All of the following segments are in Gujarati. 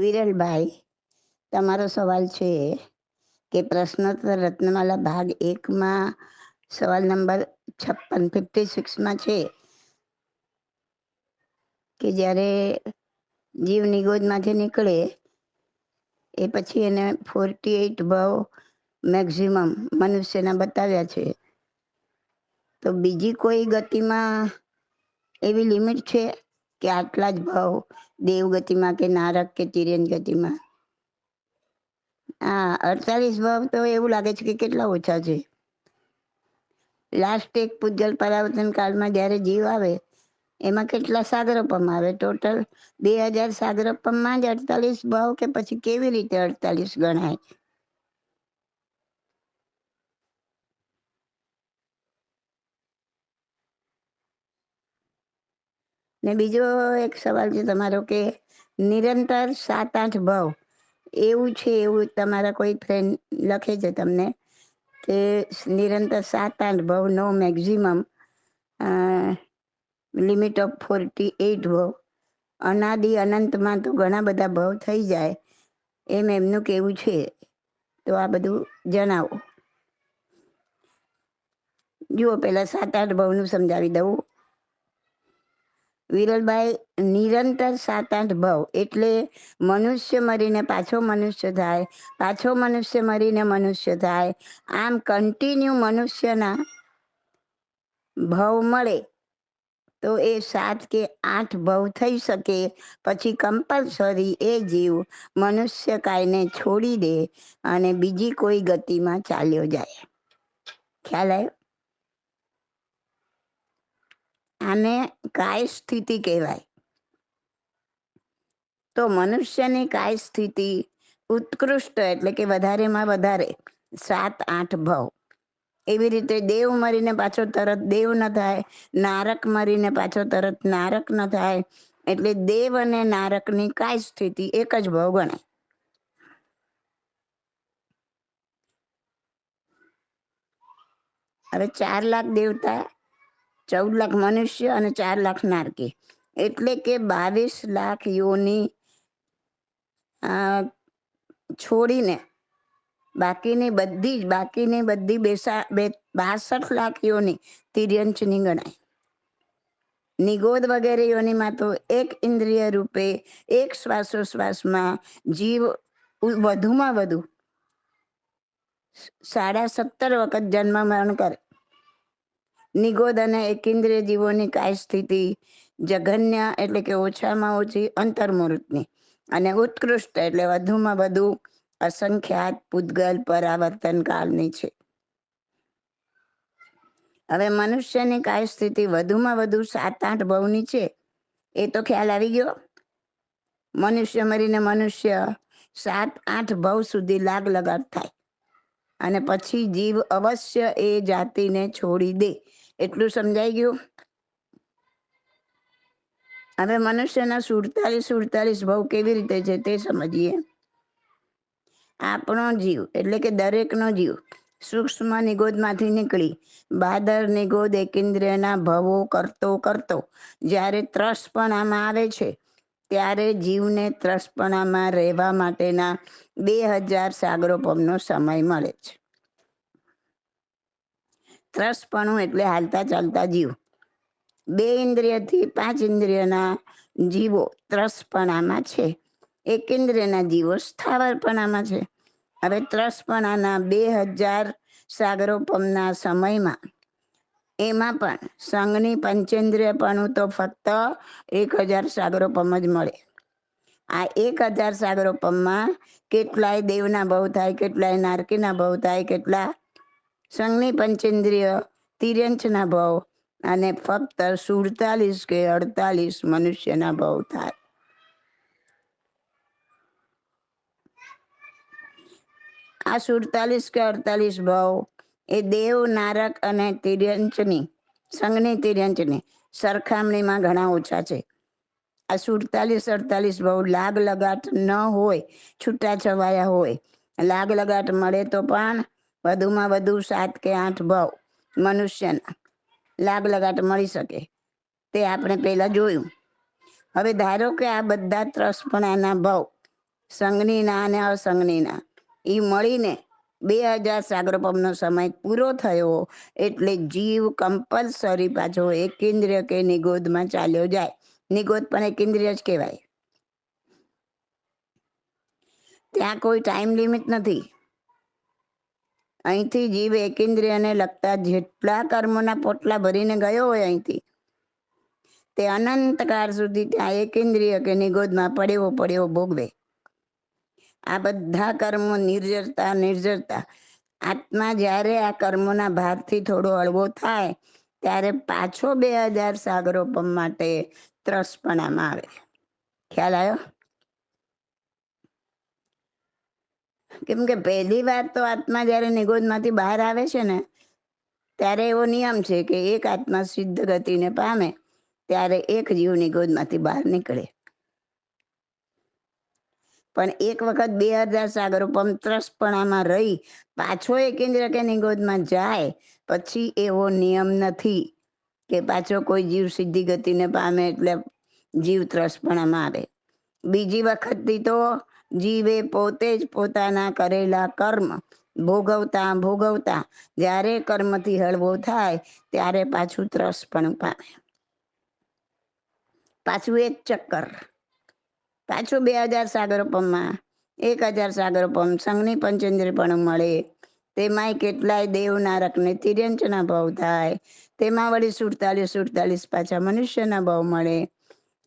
વિરલભાઈ તમારો સવાલ છે કે પ્રશ્નોત્તર રત્નમાલા ભાગ એકમાં સવાલ નંબર છપ્પન ફિફ્ટી સિક્સમાં છે કે જ્યારે જીવ નિગોદમાંથી નીકળે એ પછી એને ફોર્ટી એઇટ ભાવ મેક્ઝિમમ મનુષ્યના બતાવ્યા છે. તો બીજી કોઈ ગતિમાં એવી લિમિટ છે? કે આટલા જ ભાવ દેવ ગતિમાં કે નારક કે તિર્યન ગતિમાં હા અડતાલીસ ભાવ તો એવું લાગે છે કે કેટલા ઓછા છે. લાસ્ટ એક પૂજલ પરાવર્તન કાળમાં જ્યારે જીવ આવે, એમાં કેટલા સાગરપમ આવે? ટોટલ બે હજાર સાગરપમમાં જ અડતાલીસ ભાવ કે પછી કેવી રીતે અડતાલીસ ગણાય? ને બીજો એક સવાલ છે તમારો કે નિરંતર સાત આઠ ભાવ એવું છે એવું તમારા કોઈ ફ્રેન્ડ લખે છે તમને કે નિરંતર સાત આઠ ભાવ નો maximum limit of forty eight ભાવ અનાદિ અનંતમાં તો ઘણા બધા ભાવ થઈ જાય, એમ એમનું કેવું છે? તો આ બધું જણાવો. જુઓ પહેલાં સાત આઠ ભાવનું સમજાવી દઉં. વિરલભાઈ નિરંતર સાત આઠ ભાવ એટલે મનુષ્ય મરીને પાછો મનુષ્ય થાય, પાછો મનુષ્ય મરીને મનુષ્ય થાય. આમ કન્ટિન્યુ મનુષ્યના ભાવ મળે તો એ સાત કે આઠ ભાવ થઈ શકે. પછી કમ્પલસરી એ જીવ મનુષ્ય કાયને છોડી દે અને બીજી કોઈ ગતિમાં ચાલ્યો જાય. ખ્યાલ આવ્યો? આને કાય સ્થિતિ કહેવાય. તો મનુષ્યની કાય સ્થિતિ ઉત્કૃષ્ટ એટલે કે વધારેમાં વધારે સાત, આઠ ભાવ. એવી રીતે દેવ મરીને પાછો તરત દેવ ન થાય, નારક મરીને પાછો તરત નારક ન થાય, એટલે દેવ અને નારકની કાય સ્થિતિ એક જ ભાવ ગણાય. હવે ચાર લાખ દેવતા ચૌદ લાખ મનુષ્ય અને ચાર લાખ નારકી. એટલે કે બાવીસ લાખ યોની છોડીને બાકીની બધી જ, બાકીની બધી બેસા, બે, બાસઠ લાખ યોની તિર્યંચની ગણાય. નિગોદ વગેરે યોનીમાં તો એક ઇન્દ્રિય રૂપે, એક શ્વાસોશ્વાસમાં જીવ વધુમાં વધુ, સાડા સત્તર વખત જન્મ મરણ કરે. નિગોદ અને એકેન્દ્રીય જીવોની કાય સ્થિતિ જઘન્ય એટલે કે ઓછામાં ઓછી અંતર્મૂર્તની અને ઉત્કૃષ્ટ એટલે વધુમાં વધુ અસંખ્યાત પૂતગલ પરાવર્તન કાળની છે. હવે મનુષ્યની કાય સ્થિતિ વધુમાં વધુ સાત આઠ ભવની છે. એ તો ખ્યાલ આવી ગયો? મનુષ્ય મરીને મનુષ્ય સાત આઠ ભવ સુધી લાગ લગાડ થાય. અને પછી જીવ અવશ્ય એ જાતિને છોડી દે. એટલું સમજાઈ ગયું? હવે મનુષ્યના સુડતાલીસ સુડતાલીસ ભાવ કેવી રીતે છે તે સમજીએ. આપણો જીવ, એટલે કે દરેકનો જીવ, સૂક્ષ્મ નિગોદમાંથી નીકળી, બાદર નિગોદ એકેન્દ્રિયના ભવો કરતો કરતો, જ્યારે ત્રસપણામાં આવે છે, ત્યારે જીવને ત્રસપણામાં રહેવા માટેના બે હજાર સાગરોપમનો સમય મળે છે. ત્રસપણું એટલે હાલતા ચાલતા જીવ. બે ઇન્દ્રિયથી પાંચ ઇન્દ્રિયના જીવો ત્રસપણામાં છે. એક ઇન્દ્રિયના જીવો સ્થાવરપણામાં છે. હવે ત્રસપણાના બે હજાર સાગરોપમના સમયમાં એમાં પણ સંઘની પંચેન્દ્રિયપણું તો ફક્ત એક હજાર સાગરોપમ જ મળે. આ એક હજાર સાગરોપમમાં કેટલાય દેવના ભવ થાય, કેટલાય નારકીના ભવ થાય, કેટલા સંઘની પંચેન્દ્રિય તિર્યંચના ભાવ અને ફક્ત સુડતાલીસ કે અડતાલીસ મનુષ્યના ભાવ થાય. આ સુડતાલીસ કે અડતાલીસ ભાવ એ દેવ, નારક અને તિર્યંચની, સંઘની તિર્યંચની સરખામણીમાં ઘણા ઓછા છે. આ સુડતાલીસ, અડતાલીસ ભાવ લાગ લગાટ ન હોય છૂટા છવાયા હોય. લાગ લગાટ મળે તો પણ વધુમાં વધુ સાત કે આઠ ભાવ મનુષ્યના લાગ લગાટ મળી શકે. તે આપણે પહેલા જોયું. હવે ધારો કે આ બધા ત્રસપણાના ભાવ સંજ્ઞીના અને અસંજ્ઞીના એ મળીને બે હજાર સાગરોપમનો સમય પૂરો થયો એટલે જીવ કમ્પલસરી પાછો એકેન્દ્રિય કે નિગોદમાં ચાલ્યો જાય. નિગોદ પણ એકેન્દ્રિય જ કહેવાય. ત્યાં કોઈ ટાઈમ લિમિટ નથી. અહીંથી જીવ એકેન્દ્રિયને લગતા જેટલા કર્મોના પોટલા ભરીને ગયો હોય અહીંથી, તે અનંતકાળ સુધી ત્યાં એકેન્દ્રિય કે નિગોદમાં પડેવો પડેવો ભોગવે. આ બધા કર્મો નિર્જરતા નિર્જરતા. આત્મા જ્યારે આ કર્મોના ભારથી થોડો હળવો થાય, ત્યારે પાછો બે હજાર સાગરોપમ માટે ત્રસપણામાં આવે. ખ્યાલ આવ્યો? કેમ કે પહેલી વાર તો આત્મા જ્યારે નિગોદમાંથી બહાર આવે છે ને, ત્યારે એવો નિયમ છે કે એક આત્મા સિદ્ધ ગતિને પામે, ત્યારે એક જીવ નિગોદમાંથી બહાર નીકળે. પણ એક વખત બે હજાર સાગરો પંત્રસપણામાં રહી, પાછો એકેન્દ્ર કે નિગોદમાં જાય, પછી એવો નિયમ નથી કે પાછો કોઈ જીવ સિદ્ધિ ગતિને પામે એટલે જીવ ત્રસપણામાં આવે. બીજી વખતથી તો જીવે પોતે જ પોતાના કરેલા કર્મ ભોગવતા ભોગવતા જ્યારે કર્મથી હળવો થાય ત્યારે પાછું ત્રસપણું પામે. પાછું એક ચક્કર. પાછું બે હજાર સાગરોપમમાં એક હજાર સાગરોપમ સંઘની પંચેન્દ્રી પણ મળે. તેમાંય કેટલાય દેવ નારકને તિર્યંચના ભાવ થાય. તેમાં વળી સુડતાલીસ સુડતાલીસ પાછા મનુષ્યના ભાવ મળે.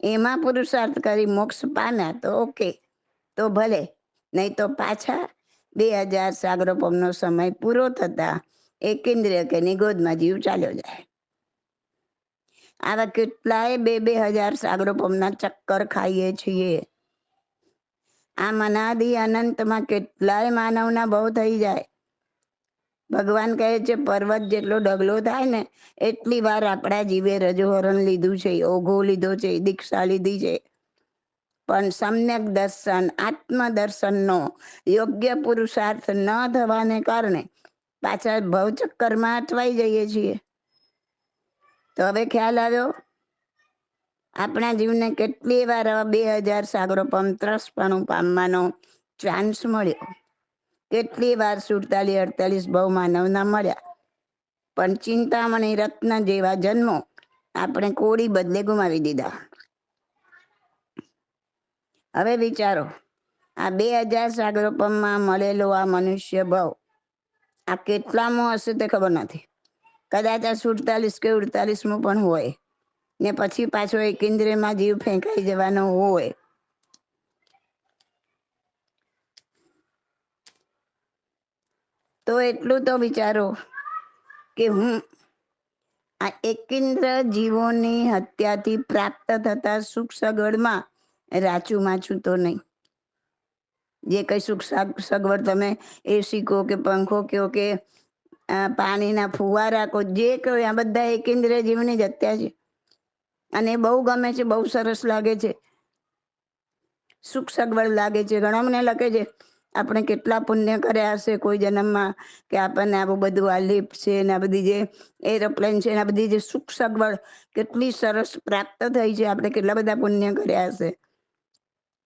એમાં પુરુષાર્થ કરી મોક્ષ પામ્યા તો ઓકે તો ભલે. નહીં તો પાછા બે હજાર સાગરોપમનો સમય પૂરો થતા એકેન્દ્રિય કે નિગોદમાં જીવ ચાલ્યો જાય. આવા કેટલાય બે બે હજાર સાગરોપમના ચક્કર ખાઈએ છીએ. આ મનાદિ અનંતમાં કેટલાય માનવના બહુ થઈ જાય. ભગવાન કહે છે, પર્વત જેટલો ડગલો થાય ને, એટલી વાર આપણા જીવે રજોહરણ લીધું છે, ઓઘો લીધો છે, દીક્ષા લીધી છે પણ સમ્યક દર્શન, આત્મદર્શનનો યોગ્ય પુરુષાર્થ ન થવાને કારણે પાછા ભવચક્કરમાં અટવાઈ જઈએ છીએ. તો હવે ખ્યાલ આવ્યો? આપણા જીવને કેટલી વાર બે હજાર સાગરો ત્રસપણું પામવાનો ચાન્સ મળ્યો. કેટલી વાર સુડતાલીસ અડતાલીસ બહુ માનવના મળ્યા. પણ ચિંતામણી રત્ન જેવા જન્મો આપણે કોડી બદલે ગુમાવી દીધા. હવે વિચારો, આ બે હજાર સાગરોપમમાં મળેલો આ મનુષ્ય ભાવ આ કેટલામાં હશે તે ખબર નથી. કદાચ આ સુડતાલીસ કે ઉડતાલીસમાં પણ હોય ને પછી પાછો એક ઇન્દ્રિયમાં જીવ ફેંકાઈ જવાનો હોય. તો એટલું તો વિચારો કે હું આ એકેન્દ્ર જીવોની હત્યાથી પ્રાપ્ત થતા સુખ સગવડમાં રાચું માચું તો નહીં. જે કઈ સુખ સગવડ તમે એસી કહો કે પંખો કહો કે પાણીના ફુવારા કહો જે કહો આ બધા એકેન્દ્ર જીવની જ હત્યા છે. અને બહુ ગમે છે, બહુ સરસ લાગે છે. સુખ સગવડ લાગે છે. ઘણા મને લખે છે, આપણે કેટલા પુણ્ય કર્યા હશે કોઈ જન્મમાં, કે આપણને આ બધું આ લિફ્ટ છે ને આ બધી જે એરોપ્લેન છે ને આ બધી જે સુખ સગવડ કેટલી સરસ પ્રાપ્ત થઈ છે. આપણે કેટલા બધા પુણ્ય કર્યા હશે.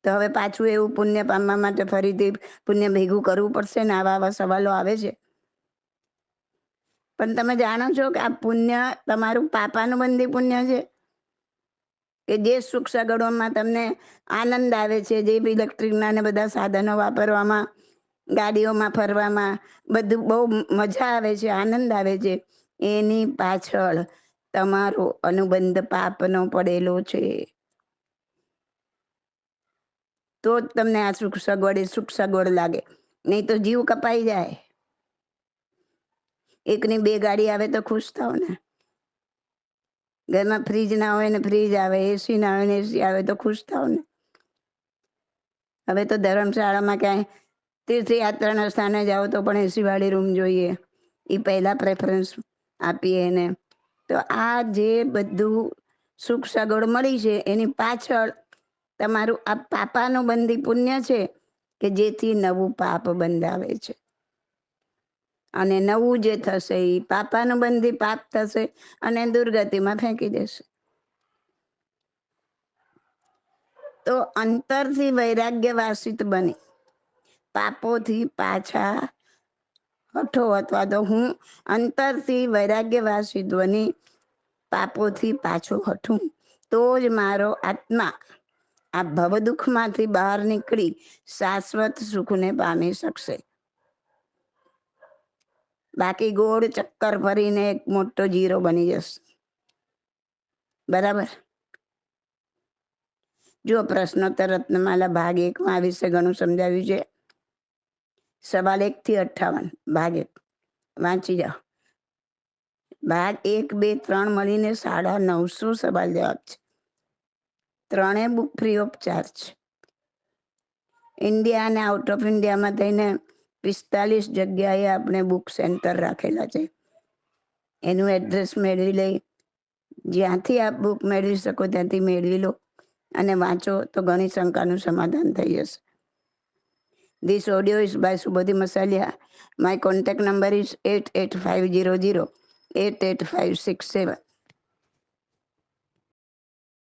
તો હવે પાછું એવું પુણ્ય પામવા માટે ફરીથી પુણ્ય ભેગું કરવું પડશે ને આવા આવા સવાલો આવે છે. પણ તમે જાણો છો કે આ પુણ્ય તમારું પાપાનું બંધી પુણ્ય છે? કે જે સુખ સગડોમાં તમને આનંદ આવે છે, જે ઇલેક્ટ્રિકના ને બધા સાધનો વાપરવામાં, ગાડીઓમાં ફરવામાં, બધું બહુ મજા આવે છે, આનંદ આવે છે. એની પાછળ તમારો અનુબંધ પાપનો પડેલો છે. તો જ તમને આ સુખ સગવડ, એ સુખ સગવડ લાગે. નહીં તો જીવ કપાઈ જાય. એકની બે ગાડી આવે તો ખુશ થાવ ને. ઘરમાં ફ્રીજ ના હોય ને ફ્રીજ આવે એસી ના હોય ને એસી આવે તો ખુશ થાવ ને. હવે તો ધર્મશાળામાં ક્યાંય તીર્થયાત્રાના સ્થાને જાઓ તો પણ એસી વાળી રૂમ જોઈએ. એ પહેલા પ્રેફરન્સ આપીએ એને. તો આ જે બધું સુખ સગવડ મળી છે, એની પાછળ તમારું આ પાપાનું બંધી પુણ્ય છે કે જેથી નવું પાપ બંધાવે છે. અને નવું જે થશે એ પાપાનું બંધી પાપ થશે અને દુર્ગતિમાં ફેંકી દેશે. તો અંતરથી વૈરાગ્ય વાસિત બની. પાપોથી પાછા હઠો અથવા તો હું અંતરથી વૈરાગ્ય વાસિત બની, પાપોથી પાછો હઠું. તો જ મારો આત્મા આ ભવદુઃખમાંથી બહાર નીકળી શાશ્વત સુખને પામી શકશે. બાકી ગોળ ચક્કર ફરીને એક મોટો જીરો બની જશે. બરાબર? જો પ્રશ્નોત્તર રત્નમાલા ભાગ એકમાં આ વિશે ઘણું સમજાવ્યું છે. સવાલ એક થી અઠ્ઠાવન, ભાગ એક. વાંચી જાઓ. ભાગ એક, બે, ત્રણ મળીને સાડા નવસો સવાલ જવાબ છે. ત્રણે book free of charge India અને આઉટ ઓફ ઇન્ડિયામાં થઈને પિસ્તાલીસ જગ્યાએ આપણે બુક સેન્ટર રાખેલા છે. એનું એડ્રેસ મેળવી લઈ. જ્યાંથી આપ બુક મેળવી શકો ત્યાંથી મેળવી લો અને વાંચો તો ઘણી શંકાનું સમાધાન થઈ જશે. This audio is by Subodhi Masaliya my contact number is eight eight five zero zero eight eight five six seven